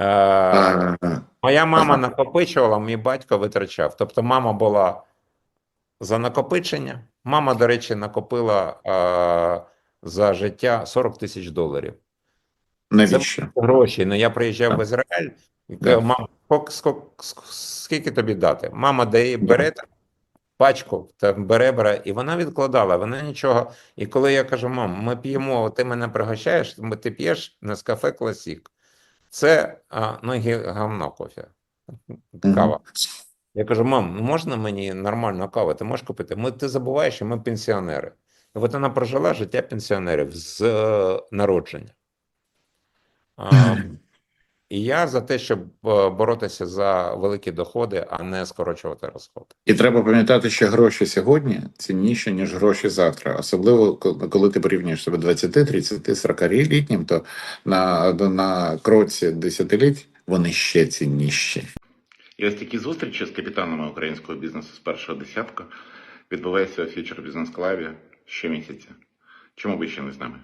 Е, Моя мама накопичувала, мій батько витрачав. Тобто, мама була за накопичення. Мама, до речі, накопила е, за життя 40 тисяч доларів. навіщо? Гроші. Ну, я приїжджав в Ізраїль і Да. кажу, мам, скільки, тобі дати? Мама дає, бере там пачку, там бере, бере, і вона відкладала, вона нічого. І коли я кажу, мам, ми п'ємо, ти мене пригощаєш, ти п'єш Нескафе Класік. Це а, ну, гі- кофе. Кава. Я кажу, мам, ну можна мені нормальну каву? Ти можеш купити? Ми, ти забуваєш, що ми пенсіонери. І от вона прожила життя пенсіонерів з е, народження. А, і я за те, щоб е, боротися за великі доходи, а не скорочувати розходи. І треба пам'ятати, що гроші сьогодні цінніші, ніж гроші завтра. Особливо коли ти порівнюєш себе 20, 30, 40 літнім, то на, на кроці десятиліть вони ще цінніші. І ось такі зустрічі з капітанами українського бізнесу з першого десятка відбуваються у Future Business Club щомісяця. Чому ви ще не з нами?